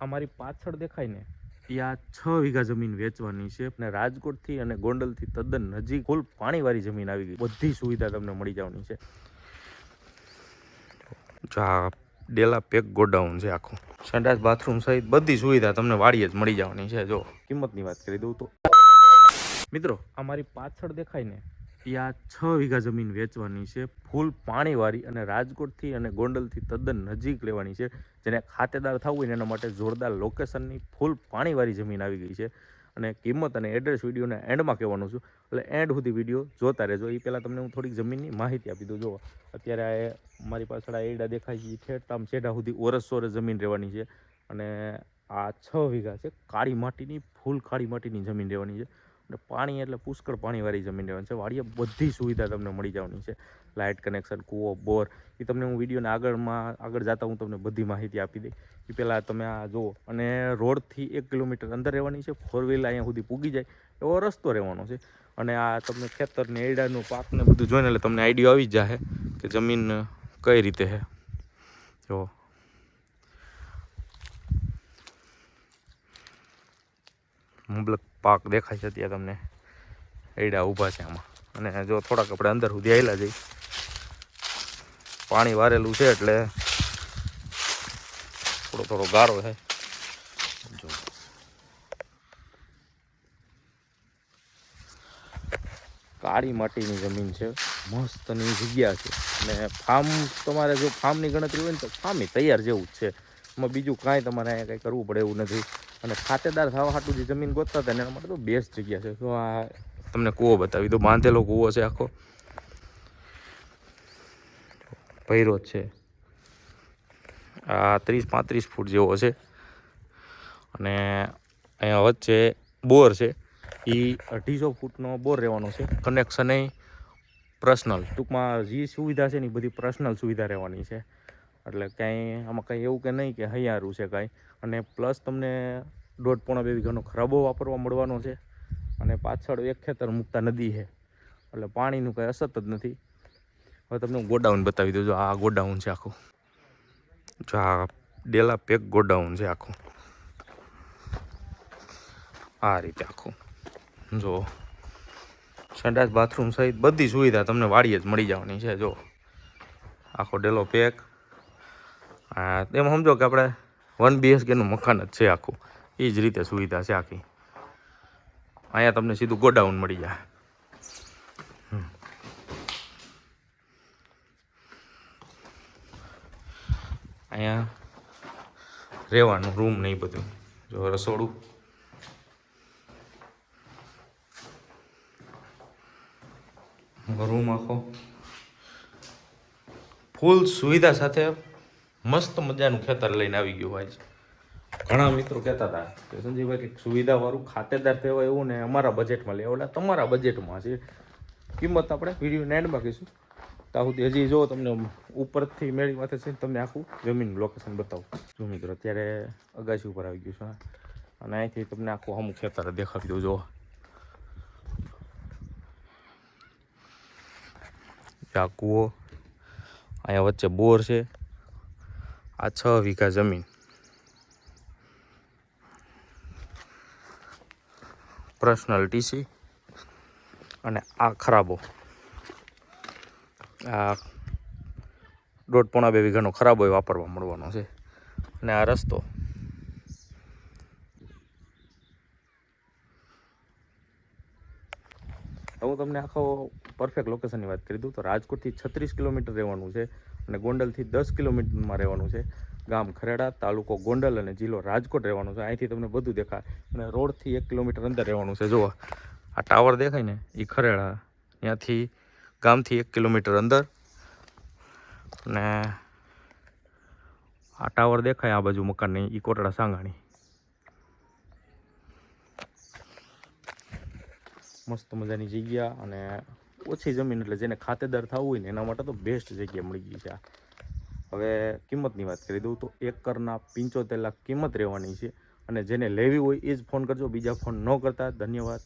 અમારી પાછળ દેખાય ને આ છ વીઘા જમીન વેચવાની છે અને રાજકોટથી અને ગોંડલથી તદ્દન નજીક કુલ પાણીવાળી જમીન આવી ગઈ. બધી સુવિધા તમને મળી જવાની છે. જો આ ડેલા પેક ગોડાઉન છે આખું. સંડાસ બાથરૂમ સહિત બધી સુવિધા તમને વાડીએ જ મળી જવાની છે જો. કિંમતની વાત કરી દઉં તો. મિત્રો અમારી પાછળ દેખાય ને આ છ વીઘા જમીન વેચવાની છે, ફૂલ પાણીવાળી અને રાજકોટથી અને ગોંડલથી તદ્દન નજીક લેવાની છે. જેને ખાતેદાર થવું હોય એના માટે જોરદાર લોકેશનની ફૂલ પાણીવાળી જમીન આવી ગઈ છે. અને કિંમત અને એડ્રેસ વિડીયોને એન્ડમાં કહેવાનું છું. એટલે એન્ડ સુધી વીડિયો જોતા રહેજો. એ પહેલાં તમને હું થોડીક જમીનની માહિતી આપી દઉં. જો, અત્યારે મારી પાછળ આ એડા દેખાય છે ઠેઠ આમ છેડા સુધી ઓરસ સોરસ જમીન રહેવાની છે. અને આ છ વીઘા છે, કાળી માટીની, ફૂલ કાળી માટીની જમીન રહેવાની છે. અને પાણી એટલે પુષ્કળ પાણીવાળી જમીન રહેવાની છે. વાડીએ બધી સુવિધા તમને મળી જવાની છે. લાઇટ કનેક્શન, કૂવો, બોર, એ તમને હું વિડીયોને આગળમાં, આગળ જતા હું તમને બધી માહિતી આપી દઈ એ પહેલાં તમે આ જુઓ. અને રોડથી એક કિલોમીટર અંદર રહેવાની છે. ફોર વ્હીલ અહીંયા સુધી પૂગી જાય એવો રસ્તો રહેવાનો છે. અને આ તમને ખેતરને એડાનું પાકને બધું જોઈને એટલે તમને આઈડિયો આવી જ જાય કે જમીન કઈ રીતે છે જો. મુબલક પાક દેખાય છે ત્યાં તમને. એડા ઊભા છે આમાં. અને જો થોડાક આપણે અંદર સુધી આવેલા જઈ પાણી વારેલું છે એટલે થોડો થોડો ગારો છે. જો. કાળી માટીની જમીન છે. મસ્તની જગ્યા છે. અને ફાર્મ તમારે જો ફાર્મની ગણતરી હોય ને તો ફાર્મ તૈયાર જેવું જ છે. એમાં બીજું કાંઈ તમારે અહીંયા કંઈ કરવું પડે એવું નથી. અને ખાતેદાર થવા હાટું જે જમીન ગોતતા હતા એના માટે તો બેસ્ટ જગ્યા છે. તો આ તમને કૂવો બતાવી દો બાંધેલો કૂવો છે આખો. ભૈરો છે. આ ત્રીસ પાંત્રીસ ફૂટ જેવો છે. અને અહીંયા વચ્ચે બોર છે. એ અઢીસો ફૂટનો બોર રહેવાનો છે. Connection personal. ટૂંકમાં જે સુવિધા છે ને એ બધી પર્સનલ સુવિધા રહેવાની છે. એટલે કાંઈ આમાં કંઈ એવું કે નહીં કે હૈયારું છે કાંઈ. અને પ્લસ તમને દોઢ પોણા બે વીઘાનો ખરાબો વાપરવા મળવાનો છે. અને પાછળ એક ખેતર મૂકતા નદી છે. એટલે પાણીનું કંઈ અસત જ નથી. હવે તમને હું ગોડાઉન બતાવી દઉં. જો આ ગોડાઉન છે આખું. જો આ ડેલા પેક ગોડાઉન છે આખું. આ રીતે આખું. જો સંડાસ બાથરૂમ સહિત બધી સુવિધા તમને વાડીએ જ મળી જવાની છે. જો આખો ડેલો પેક હા એમ સમજો કે આપણે વન બીએચકેનું મકાન જ છે આખું. એ જ રીતે સુવિધા છે આખી. અહીંયા તમને સીધું ગોડાઉન મળી જાય. અહીંયા રહેવાનું રૂમ ને એ બધું. જો રસોડું. રૂમ આખો. ફૂલ સુવિધા સાથે મસ્ત મજાનું ખેતર લઈને આવી ગયું હોય છે. ઘણા મિત્રો કહેતા હતા કે સંજીવભાઈ કંઈક સુવિધાવાળું ખાતેદાર કહેવાય એવું ને અમારા બજેટમાં લે એટલે તમારા બજેટમાં છે. કિંમત આપણે વીડિયો એન્ડમાં કહીશું. ત્યાં સુધી હજી જો તમને ઉપરથી મેળી માથે છે તમને આખું જમીનનું લોકેશન બતાવું. જો મિત્રો અત્યારે અગાસી ઉપર આવી ગયું છે અને અહીંથી તમને આખું અમુક ખેતર દેખાડી દઉં, જો. આ કૂવો અહીંયા વચ્ચે બોર છે. આ છ વીઘા જમીન. પર્સનલ ટીસી અને આ ખરાબો. આ દોઢ પોણા બે વીઘાનો ખરાબો વાપરવા મળવાનો છે. અને આ રસ્તો હું તમને આખો પરફેક્ટ લોકેશનની વાત કરી દઉં. તો રાજકોટથી છત્રીસ કિલોમીટર રહેવાનું છે અને ગોંડલથી દસ કિલોમીટરમાં રહેવાનું છે. ગામ ખરેડા, તાલુકો ગોંડલ અને જિલ્લો રાજકોટ રહેવાનું છે. અહીંથી તમને બધું દેખાય. અને રોડથી એક કિલોમીટર અંદર રહેવાનું છે. જુઓ, આ ટાવર દેખાય ને? એ ખરેડા. ત્યાંથી ગામથી એક કિલોમીટર અંદર. અને આ ટાવર દેખાય આ બાજુ મકાનની, ઈ કોટડા સાંગાણી. મસ્ત મજાની જગ્યા અને ઓછી જમીન એટલે જેને ખાતેદાર થવું હોય ને એના માટે તો બેસ્ટ જગ્યા મળી ગઈ છે હવે કિંમતની વાત કરી દઉં તો એકરના પંચોતેર લાખ કિંમત રહેવાની છે અને જેને લેવી હોય એ જ ફોન કરજો, બીજા ફોન ન કરતા. ધન્યવાદ.